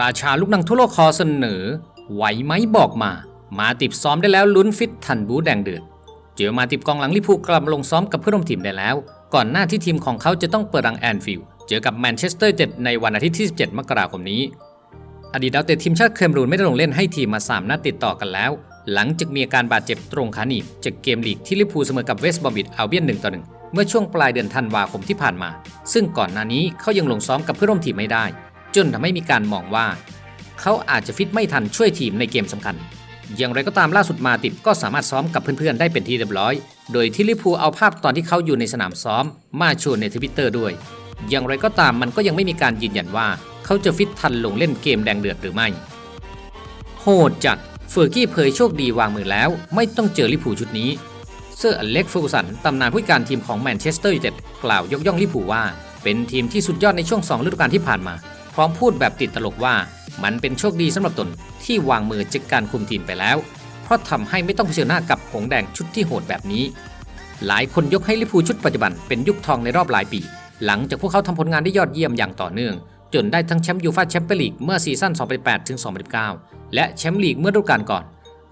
ราชาลูกนังทั่วโลกขอเสนอ ไหวไหมบอกมา มาติบซ้อมได้แล้วลุ้นฟิตทันบูแดงเดือด เจอมาติบกองหลังลิพูกลับลงซ้อมกับเพื่อนร่วมทีมได้แล้ว ก่อนหน้าที่ทีมของเขาจะต้องเปิดรังแอนฟิลด์เจอกับแมนเชสเตอร์เจ็ดในวันอาทิตย์ที่ 17 มกราคมนี้ อดีตดาวเตะทีมชาติเคมรูนไม่ได้ลงเล่นให้ทีมมา3นัดติดต่อกันแล้ว หลังจากมีอาการบาดเจ็บตรงขาหนีบจากเกมลีกที่ลิพูเสมอกับเวสต์บอมบิดอัลเบียน1ต่อ1เมื่อช่วงปลายเดือนธันวาคมที่ผ่านมา ซึ่งก่อนหน้านี้เขายังลงซ้อมกับเพื่อนร่วมทีมไม่ได้ จนทำให้มีการมองว่า เขาอาจจะฟิตไม่ทันช่วยทีมในเกมสำคัญ อย่างไรก็ตามล่าสุดมาติบก็สามารถซ้อมกับเพื่อนๆได้เป็นที่เรียบร้อย โดยที่ลิพูเอาภาพตอนที่เขาอยู่ในสนามซ้อม มาโชว์ในทวิตเตอร์ด้วย อย่างไรก็ตามมันก็ยังไม่มีการยืนยันว่าเขาจะฟิตทันลงเล่นเกมแดงเดือดหรือไม่ โหดจัดเฟอร์กี้เผยโชคดีวางมือแล้ว ไม่ต้องเจอลิพูชุดนี้เซอร์อเล็กเฟอร์กูสันตำนานผู้การทีมของแมนเชสเตอร์ยูไนเต็ดกล่าวยกย่องลิพูว่า เป็นทีมที่สุดยอดในช่วง 2 ฤดูกาลที่ผ่านมา พร้อมพูดแบบติดตลกว่า มันเป็นโชคดีสำหรับตนที่วางมือจากการคุมทีมไปแล้ว เพราะทำให้ไม่ต้องเผชิญหน้ากับหงแดงชุดที่โหดแบบนี้ หลายคนยกให้ลิพูชุดปัจจุบันเป็นยุคทองในรอบหลายปี หลังจากพวกเขาทำผลงานได้ยอดเยี่ยมอย่างต่อเนื่อง จนได้ทั้งแชมป์ยูฟ่าแชมเปี้ยนลีกเมื่อซีซั่น2008ถึง2019 และแชมป์ลีกเมื่อฤดูกาลก่อน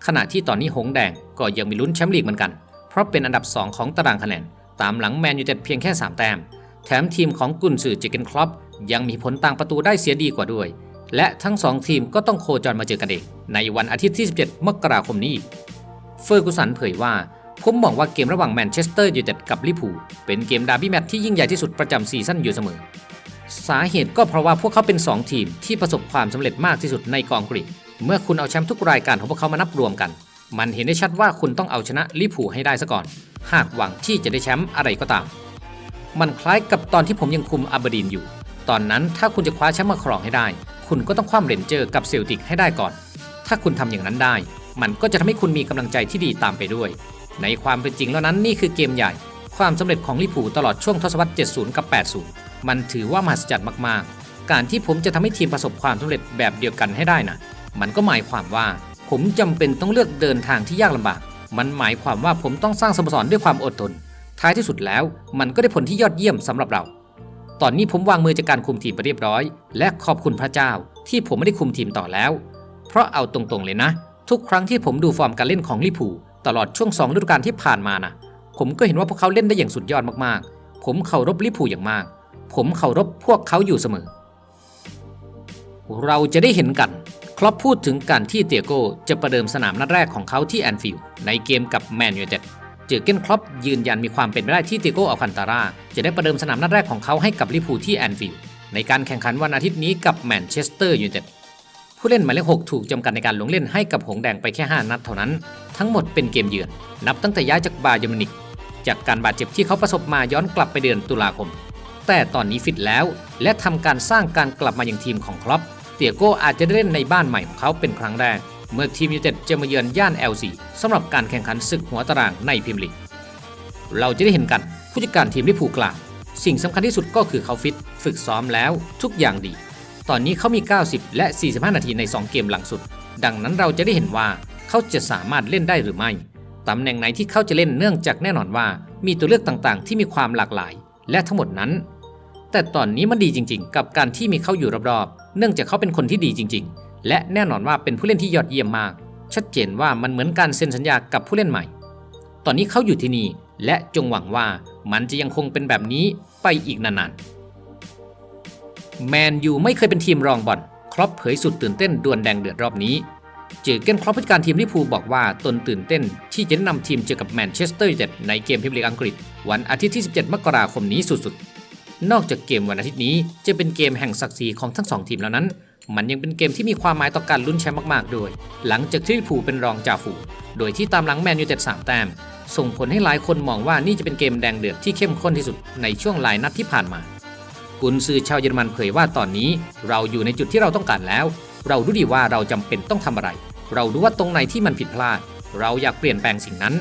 ขณะที่ตอนนี้หงแดงก็ยังมีลุ้นแชมป์ลีกเหมือนกัน เพราะเป็นอันดับ 2 ของตารางคะแนนตามหลังแมนยูเต็ดเพียงแค่ 3 แต้ม แถมทีมของกุนซือเจเกนคลอปยังมีผลต่างประตูได้เสียดีกว่าด้วย และทั้ง 2 ทีมก็ต้องโคจรมาเจอกันเอง ในวันอาทิตย์ที่ 17 มกราคมนี้อีก เฟอร์กูสันเผยว่า ผมมองว่าเกมระหว่างแมนเชสเตอร์ยูไนเต็ดกับลิเวอร์พูเป็นเกมดาร์บี้แมตช์ที่ยิ่งใหญ่ที่สุดประจำซีซั่นอยู่เสมอ สาเหตุก็เพราะว่าพวกเขาเป็น 2 ทีมที่ประสบความสำเร็จมากที่สุดในกองกรีกเมื่อคุณเอาแชมป์ทุกรายการของพวกเขามานับรวมกัน มันเห็นได้ชัดว่าคุณต้องเอาชนะลิเวอร์พูให้ได้ซะก่อน หากหวังที่จะได้แชมป์อะไรก็ตาม มันคล้ายกับตอนที่ผมยังคุมอาบเบร์ดีนอยู่ ตอนนั้นถ้าคุณจะคว้าแชมป์มาครองให้ได้ คุณก็ต้องคว้าเรนเจอร์กับเซลติกให้ได้ก่อน ถ้าคุณทำอย่างนั้นได้ มันก็จะทำให้คุณมีกำลังใจที่ดีตามไปด้วย ในความเป็นจริงแล้วนั้นนี่คือเกมใหญ่ ความสำเร็จของลิเวอร์พูตลอดช่วงทศวรรษ 70 กับ 80 มันถือว่ามหัศจรรย์มากๆ การที่ผมจะทำให้ทีมประสบความสำเร็จแบบเดียวกันให้ได้นะมันก็หมายความว่า ผมจำเป็นต้องเลือกเดินทางที่ยากลำบาก มันหมายความว่าผมต้องสร้างสโมสรด้วยความอดทน ท้ายที่สุดแล้วมันก็ได้ผลที่ยอดเยี่ยมสำหรับเรา ตอนนี้ผมวางมือจากการคุมทีมไปเรียบร้อย และขอบคุณพระเจ้าที่ผมไม่ได้คุมทีมต่อแล้ว เพราะเอาตรงๆเลยนะ ทุกครั้งที่ผมดูฟอร์มการเล่นของลิเวอร์พูตลอดช่วงสองฤดูกาลที่ผ่านมานะผมก็เห็นว่าพวกเขาเล่นได้อย่างสุดยอดมากๆ ผมเคารพลิเวอร์พูอย่างมาก ผมเคารพพวกเขาอยู่เสมอ เราจะได้เห็นกันครอปพูดถึงการที่เตียโกจะประเดิมสนามนัดแรกของเขาที่แอนฟิลด์ในเกมกับแมนยูไนเต็ด เจอเกนครอปยืนยันมีความเป็นไปได้ที่เตียโกอัลคันตาราจะได้ประเดิมสนามนัดแรกของเขาให้กับลิพูที่แอนฟิลด์ในการแข่งขันวันอาทิตย์นี้กับแมนเชสเตอร์ยูไนเต็ดผู้เล่นหมายเลข6ถูกจำกัดในการลงเล่นให้กับหงแดงไปแค่ 5 นัดเท่านั้น ทั้งหมดเป็นเกมเยือน นับตั้งแต่ย้ายจากบาเยอร์มินิก จากการบาดเจ็บที่เขาประสบมาย้อนกลับไปเดือนตุลาคม แต่ตอนนี้ฟิตแล้ว และทำการสร้างการกลับมาอย่างทีมของครอปเตียโกอาจจะได้เล่นในบ้านใหม่ของเขาเป็นครั้งแรก เมื่อทีมยูเต็ดจะมาเยือนย่าน LC สำหรับการแข่งขันศึกหัวตารางในพรีเมียร์ลีกเราจะได้เห็นกันผู้จัดการทีมลิเวอร์พูลกล่าว สิ่งสำคัญที่สุดก็คือเขาฟิต ฝึกซ้อมแล้วทุกอย่างดี ตอนนี้เขามี 90 และ 45 นาทีใน 2 เกมหลังสุด ดังนั้นเราจะได้เห็นว่าเขาจะสามารถเล่นได้หรือไม่ตำแหน่งไหนที่เขาจะเล่นเนื่องจากแน่นอนว่า มีตัวเลือกต่างๆ ที่มีความหลากหลาย และทั้งหมดนั้น แต่ตอนนี้มันดีจริง ๆ กับการที่มีเขาอยู่รอบๆ เนื่องจากเขาเป็นคนที่ดีจริง ๆ และแน่นอนว่าเป็นผู้เล่นที่ยอดเยี่ยมมาก ชัดเจนว่ามันเหมือนการเซ็นสัญญากับผู้เล่นใหม่ ตอนนี้เขาอยู่ที่นี่และจงหวังว่ามันจะยังคงเป็นแบบนี้ไปอีกนานๆ แมนยูไม่เคยเป็นทีมรองบอลครอปเผยสุดตื่นเต้นดวลแดงเดือดรอบนี้ เจอเกนครอปผู้จัดการทีมลิพูบอกว่าตนตื่นเต้น ที่จะนำทีมเจอกับแมนเชสเตอร์ยูไนเต็ดในเกมพรีเมียร์ลีกอังกฤษ วันอาทิตย์ที่ 17 มกราคมนี้สุดๆ นอกจากเกมวันอาทิตย์นี้จะเป็นเกมแห่งศักดิ์ศรีของทั้งสองทีมแล้วนั้น มันยังเป็นเกมที่มีความหมายต่อการลุ้นแชมป์มากๆ ด้วย หลังจากที่ลิเวอร์พูลเป็นรองจ่าฝูงโดยที่ตามหลังแมนยูเต็ดสามแต้ม ส่งผลให้หลายคนมองว่านี่จะเป็นเกมแดงเดือดที่เข้มข้นที่สุดในช่วงหลายนัดที่ผ่านมา กุนซือชาวเยอรมันเผยว่าตอนนี้ เราอยู่ในจุดที่เราต้องการแล้ว เรารู้ดีว่าเราจำเป็นต้องทำอะไร เรารู้ว่าตรงไหนที่มันผิดพลาด เราอยากเปลี่ยนแปลงสิ่งนั้น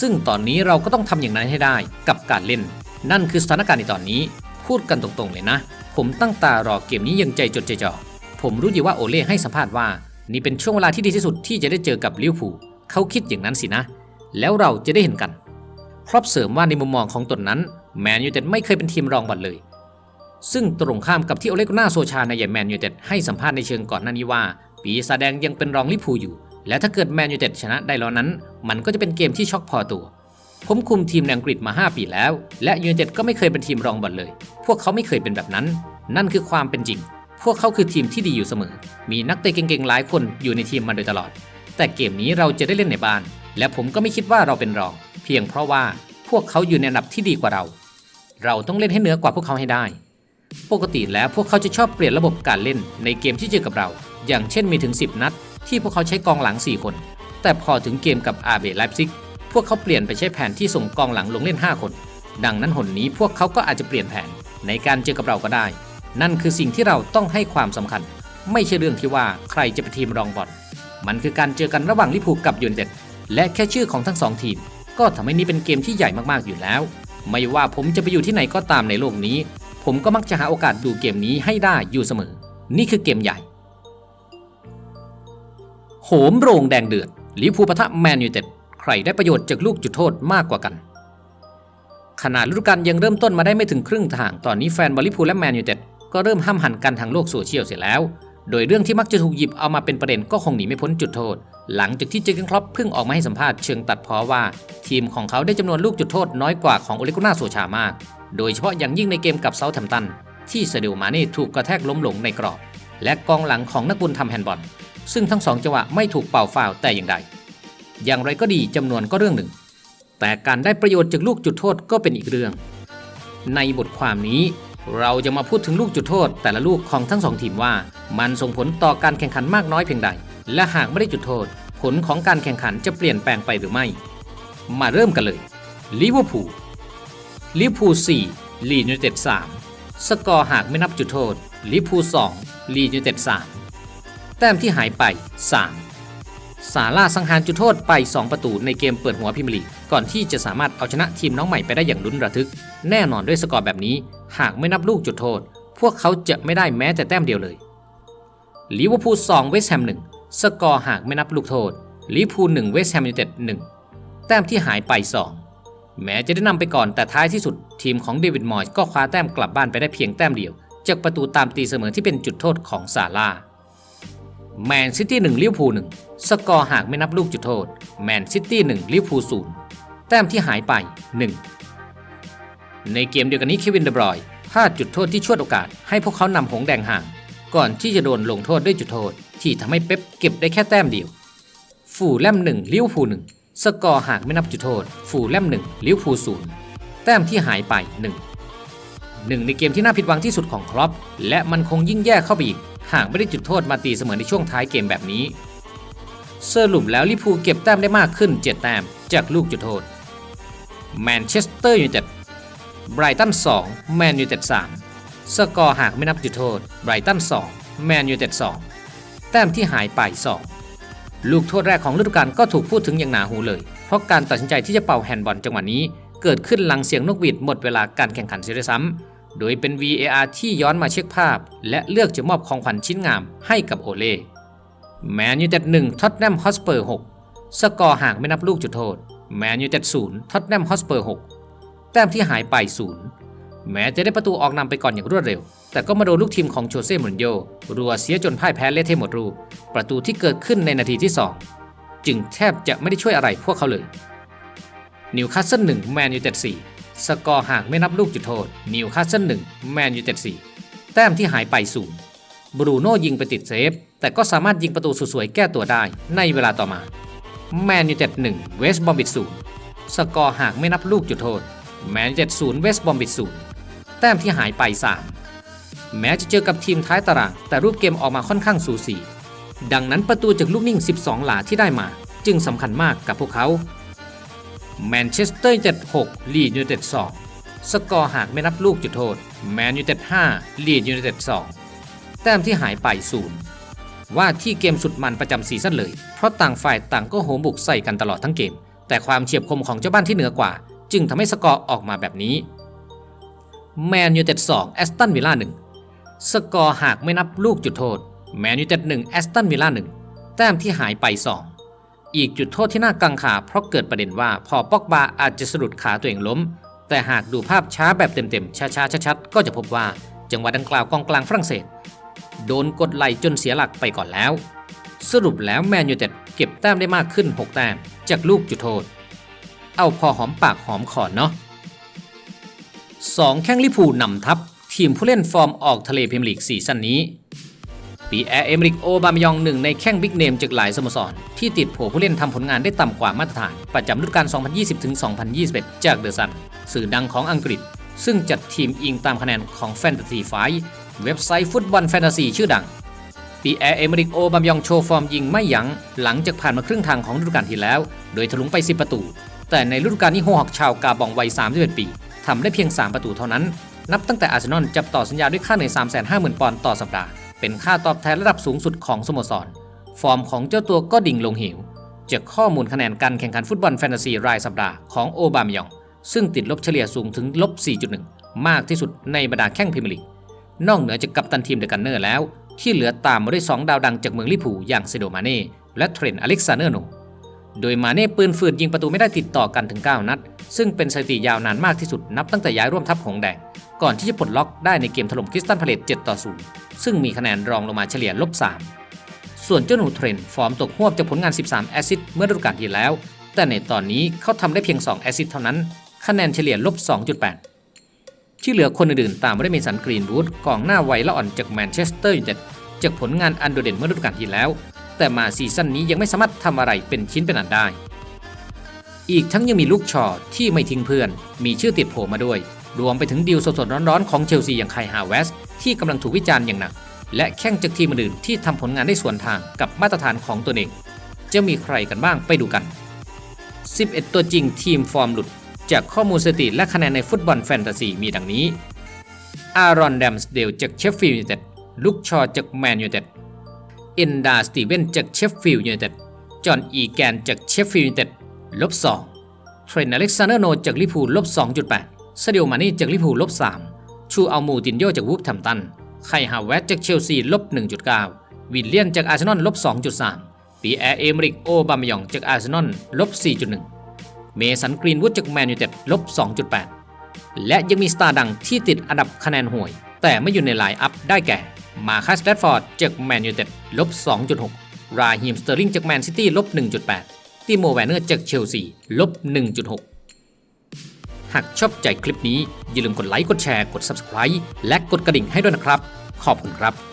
ซึ่งตอนนี้เราก็ต้องทำอย่างนั้นให้ได้กับการเล่น นั่นคือสถานการณ์ในตอนนี้ พูดกันตรงๆเลยนะ ผมตั้งตารอเกมนี้ยังใจจดใจจ่อ ผมรู้ดีว่าโอเล่ให้สัมภาษณ์ว่า นี่เป็นช่วงเวลาที่ดีที่สุดที่จะได้เจอกับลิเวอร์พูลเขาคิดอย่างนั้นสินะ แล้วเราจะได้เห็นกัน ครอบเสริมว่าในมุมมองของตนนั้น แมนยูเต็ดไม่เคยเป็นทีมรองบอลเลย ซึ่งตรงข้ามกับที่โอเลกุน่าโซชาในแมนยูเต็ดให้สัมภาษณ์ในเชิงก่อนหน้านี้ว่า ปีศาจแดงยังเป็นรองลิเวอร์พูลอยู่ และถ้าเกิดแมนยูเต็ดชนะได้แล้วนั้น มันก็จะเป็นเกมที่ช็อกพอตัวผมคุมทีมในอังกฤษมา 5 ปีแล้ว และยูไนเต็ดก็ไม่เคยเป็นทีมรองบอลเลย พวกเขาไม่เคยเป็นแบบนั้น นั่นคือความเป็นจริง พวกเขาคือทีมที่ดีอยู่เสมอ มีนักเตะเก่งๆหลายคนอยู่ในทีมมาโดยตลอด แต่เกมนี้เราจะได้เล่นในบ้าน และผมก็ไม่คิดว่าเราเป็นรอง เพียงเพราะว่าพวกเขาอยู่ในอันดับที่ดีกว่าเรา เราต้องเล่นให้เหนือกว่าพวกเขาให้ได้ ปกติแล้วพวกเขาจะชอบเปลี่ยนระบบการเล่นในเกมที่เจอกับเรา อย่างเช่นมีถึง 10 นัด ที่พวกเขาใช้กองหลัง 4 คน แต่พอถึงเกมกับอาเบไลป์ซิกพวกเขาเปลี่ยนไปใช้แผนที่ส่งกองหลังลงเล่น 5 คน ดังนั้นหนนี้พวกเขาก็อาจจะเปลี่ยนแผนในการเจอกับเราก็ได้ นั่นคือสิ่งที่เราต้องให้ความสำคัญ ไม่ใช่เรื่องที่ว่าใครจะเป็นทีมรองบอลมันคือการเจอกันระหว่างลิพูกับยูนเต็ดและแค่ชื่อของทั้งสองทีม ก็ทำให้นี้เป็นเกมที่ใหญ่มากๆอยู่แล้ว ไม่ว่าผมจะไปอยู่ที่ไหนก็ตามในโลกนี้ ผมก็มักจะหาโอกาสดูเกมนี้ให้ได้อยู่เสมอ นี่คือเกมใหญ่ โหมโรงแดงเดือดลิพูปะทะแมนยูเต็ดใครได้ประโยชน์จากลูกจุดโทษมากกว่ากันขนาดฤดูกาลยังเริ่มต้นมาได้ไม่ถึงครึ่งทาง ตอนนี้แฟนบอลลิพูและแมนยูเต็ด ก็เริ่มห้ามหันกันทางโลกโซเชียลเสียแล้ว โดยเรื่องที่มักจะถูกหยิบเอามาเป็นประเด็นก็คงหนีไม่พ้นจุดโทษ หลังจากที่เจอร์เกนคล็อปเพิ่งออกมาให้สัมภาษณ์เชิงตัดพ้อว่า ทีมของเขาได้จำนวนลูกจุดโทษน้อยกว่าของโอเลกุน่าโซชามาก โดยเฉพาะอย่างยิ่งในเกมกับเซาท์แฮมป์ตันที่เซเดลมาเน่ถูกกระแทกล้มลงในกรอบ และกองหลังของนักบุญทำแฮนด์บอลซึ่งทั้งสองจังหวะไม่ถูกเป่าฟาวแต่อย่างใด อย่างไรก็ดีจำนวนก็เรื่องหนึ่ง แต่การได้ประโยชน์จากลูกจุดโทษก็เป็นอีกเรื่อง ในบทความนี้ เราจะมาพูดถึงลูกจุดโทษ แต่ละลูกของทั้งสองทีมว่า มันส่งผลต่อการแข่งขันมากน้อยเพียงใด และหากไม่ได้จุดโทษ ผลของการแข่งขันจะเปลี่ยนแปลงไปหรือไม่ มาเริ่มกันเลยลิเวอร์พูลลิเวอร์พูล4ลีดยูไนเต็ด3สกอร์หากไม่นับจุดโทษลิเวอร์พูล2ลีดยูไนเต็ด3แต้มที่หายไป 3 สาล่าสังหารจุดโทษไป 2 ประตูในเกมเปิดหัวพรีเมียร์ลีก่อนที่จะสามารถเอาชนะทีมน้องใหม่ไปได้อย่างลุ้นระทึก แน่นอนด้วยสกอร์แบบนี้ หากไม่นับลูกจุดโทษ พวกเขาจะไม่ได้แม้แต่แต้มเดียวเลยลิเวอร์พูล2เวสต์แฮม1สกอร์หากไม่นับลูกโทษลิเวอร์พูล1เวสต์แฮมยูไนเต็ด1แต้มที่หายไป 2 แม้จะได้นำไปก่อนแต่ท้ายที่สุด ทีมของเดวิดมอยส์ก็คว้าแต้มกลับบ้านไปได้เพียงแต้มเดียว จากประตูตามตีเสมอที่เป็นจุดโทษของซาร่าแมนซิตี้1ลิเวอร์พูล1สกอร์หากไม่นับลูกจุดโทษ แมนซิตี้1ลิเวอร์พูล0แต้มที่หายไป 1 ในเกมเดียวกันนี้เควินเดบรอยพลาดจุดโทษที่ชวดโอกาสให้พวกเขานำหงแดงห่าง ก่อนที่จะโดนลงโทษด้วยจุดโทษ ที่ทำให้เป๊ปเก็บได้แค่แต้มเดียว ฟูแลม1ลิวอร์พูล1สกอร์หากไม่นับจุดโทษ ฟูแลม1ลิวอร์พูล0แต้มที่หายไป1หนึ่งในเกมที่น่าผิดหวังที่สุดของครอปและมันคงยิ่งแย่เข้าไปอีกหากไม่ได้จุดโทษมาตีเสมอในช่วงท้ายเกมแบบนี้สรุปแล้วลิวพูเก็บแต้มได้มากขึ้น 7 แต้มจากลูกจุดโทษแมนเชสเตอร์ยูไนเต็ด ไบรตัน2แมนยูเต็ด3สกอร์หากไม่นับจุดโทษไบรตัน2แมนยูเต็ด2แต้มที่หายไป 2 ลูกโทษแรกของฤดูกาลก็ถูกพูดถึงอย่างหนาหูเลย เพราะการตัดสินใจที่จะเป่าแฮนด์บอลจังหวะนี้เกิดขึ้นหลังเสียงนกหวีดหมดเวลาการแข่งขันเสียด้วยซ้ำโดยเป็น VAR ที่ย้อนมาเช็คภาพ และเลือกจะมอบของขวัญชิ้นงามให้กับโอเล่แมนยูเต็ด1ท็อตแนมฮอสเปอร์6สกอร์ห่างไม่นับลูกจุดโทษ แมนยูเต็ด0ท็อตแนมฮอสเปอร์6 แต้มที่หายไป0แม้จะได้ประตูออกนำไปก่อนอย่างรวดเร็ว แต่ก็มาโดนลูกทีมของโชเซ่มูรินโญ่รัวเสียจนพ่ายแพ้เละเทะหมดรูปประตูที่เกิดขึ้นในนาทีที่ 2 จึงแทบจะไม่ได้ช่วยอะไรพวกเขาเลยนิวคาสเซิล1แมนยูเต็ด4สกอร์ห่างไม่นับลูกจุดโทษนิวคาสเซิล1แมนยูเต็ด4แต้มที่หายไป0บรูโน่ยิงไปติดเซฟ แต่ก็สามารถยิงประตูสวยๆแก้ตัวได้ในเวลาต่อมาแมนยูเต็ด1เวสต์บอมบิด0สกอร์ห่างไม่นับลูกจุดโทษ แมนยูเต็ด0เวสต์บอมบิด0แต้มที่หายไป 3 แม้จะเจอกับทีมท้ายตารางแต่รูปเกมออกมาค่อนข้างสูสี ดังนั้นประตูจากลูกนิ่ง 12 หลาที่ได้มา จึงสำคัญมากกับพวกเขาแมนเชสเตอร์ยูไนเต็ด6ลีดยูไนเต็ด2สกอร์หากไม่นับลูกจุดโทษ แมนยูไนเต็ด5ลีดยูไนเต็ด2แต้มที่หายไป0ว่าที่เกมสุดมันประจำซีซั่นเลย เพราะต่างฝ่ายต่างก็โหมบุกใส่กันตลอดทั้งเกม แต่ความเฉียบคมของเจ้าบ้านที่เหนือกว่า จึงทำให้สกอร์ออกมาแบบนี้แมนยูเต็ด2แอสตันวิลล่า1สกอร์หากไม่นับลูกจุดโทษแมนยูเต็ด1แอสตันวิลล่า1แต้มที่หายไป 2 อีกจุดโทษที่น่ากังขาเพราะเกิดประเด็นว่าพอปอกบาอาจจะสะดุดขาตัวเองล้ม แต่หากดูภาพช้าแบบเต็มๆช้าๆชัดๆก็จะพบว่าจังหวะดังกล่าวกองกลางฝรั่งเศส โดนกดไหลจนเสียหลักไปก่อนแล้ว สรุปแล้วแมนยูเต็ดเก็บแต้มได้มากขึ้น 6 แต้มจากลูกจุดโทษ เอาพอหอมปากหอมคอเนาะสองแข้งลิพูนำทัพ ทีมผู้เล่นฟอร์มออกทะเลพรีเมียร์ลีกซีซั่นนี้ปีแอร์เอมริกโอบามยองหนึ่งในแข้งบิ๊กเนมจากหลายสโมสร ที่ติดโผผู้เล่นทำผลงานได้ต่ำกว่ามาตรฐาน ประจำฤดูกาล 2020-2021 จากเดอะซัน สื่อดังของอังกฤษ ซึ่งจัดทีมอิงตามคะแนนของแฟนตาซีไฟเว็บไซต์ฟุตบอลแฟนตาซีชื่อดังปีแอร์เอมริกโอบามยองโชว์ฟอร์มยิงไม่ยัง้งหลังจากผ่านมาครึ่งทางของฤดูกาลที่แล้ว โดยถลุงไป 10 ประตู แต่ในฤดูกาลนี้โฮฮอกชาวกาบองวัย 31 ปีทำได้เพียง 3 ประตูเท่านั้น นับตั้งแต่อาร์เซนอลจับต่อสัญญาด้วยค่าเหนื่อย 350,000 ปอนด์ต่อสัปดาห์ เป็นค่าตอบแทนระดับสูงสุดของสโมสร ฟอร์มของเจ้าตัวก็ดิ่งลงเหวจากข้อมูลคะแนนการแข่งขันฟุตบอลแฟนตาซีรายสัปดาห์ของโอบามยอง ซึ่งติดลบเฉลี่ยสูงถึงลบ 4.1 มากที่สุดในบรรดาแข้งพรีเมียร์ลีกนอกเหนือจากกัปตันทีมเดอะกันเนอร์แล้ว ที่เหลือตามมาด้วย 2 ดาวดังจากเมืองลิเวอร์พูอย่างเซโดมาเน่และเทรนอเล็กซานเดอร์โน โดยมาเน่ปืนฝืดยิงประตูไม่ได้ติดต่อกันถึง 9 นัด ซึ่งเป็นสถิติยาวนานมากที่สุดนับตั้งแต่ย้ายร่วมทัพหงแดง ก่อนที่จะปลดล็อกได้ในเกมถล่มคริสตันพาเลต7ต่อ0ซึ่งมีคะแนนรองลงมาเฉลี่ยลบ 3 ส่วนเจ้าหนูเทรนต์ฟอร์มตกหวบจากผลงาน 13 แอซิสเมื่อฤดูกาลที่แล้ว แต่ในตอนนี้เขาทำได้เพียง 2 แอซิสเท่านั้น คะแนนเฉลี่ยลบ 2.8 ที่เหลือคนอื่นๆตามมาด้วยเมสันกรีนวูดกองหน้าไวและอ่อนจากแมนเชสเตอร์ยูไนเต็ดจากผลงานอันโดดเด่นเมื่อฤดูกาลที่แล้ว แต่มาซีซั่นนี้ยังไม่สามารถทำอะไรเป็นชิ้นเป็นอันได้ อีกทั้งยังมีลูกชอที่ไม่ทิ้งเพื่อน มีชื่อติดโผล่มาด้วย รวมไปถึงดีลสดๆร้อนๆของเชลซีอย่างไคฮาเวสที่กำลังถูกวิจารณ์อย่างหนัก และแข้งจากทีมอื่นที่ทำผลงานได้สวนทางกับมาตรฐานของตัวเอง จะมีใครกันบ้างไปดูกัน 11 ตัวจริงทีมฟอร์มหลุด จากข้อมูลสถิติและคะแนนในฟุตบอลแฟนตาซีมีดังนี้ อารอนแดมสเดลจากเชฟฟิลด์ยูไนเต็ดลูกชอจากแมนยูไนเต็ด เอนดาสตีเวนจากเชฟฟิลด์ยูไนเต็ด จอห์นอีแกนจากเชฟฟิลด์ยูไนเต็ดลบ2เทรนต์อเล็กซานเดอร์โนจากลิเวอร์พูลลบ2.8ซาดิโอมานี่จากลิพูลลบ3ชูอัลมูตินโยจากวูฟแฮมตัน ไคฮาวเวสจากเชลซีลบ1.9วิลเลียนจากอาร์เซนอลลบ2.3ปีแอร์เอมริกโอบามยองจากอาร์เซนอลลบ4.1เมสันกรีนวูดจากแมนยูไนเต็ดลบ2.8และยังมีสตาร์ดังที่ติดอันดับคะแนนห่วย แต่ไม่อยู่ในไลน์อัพได้แก่ มาคัสแรดฟอร์ดจากแมนยูเต็ดลบ 2.6 ราฮิมสเตอร์ลิงจากแมนซิตี้ลบ 1.8 ติโมแวนเนอร์จากเชลซีลบ 1.6 หากชอบใจคลิปนี้ อย่าลืมกดไลค์ กดแชร์ กด Subscribe และกดกระดิ่งให้ด้วยนะครับ ขอบคุณครับ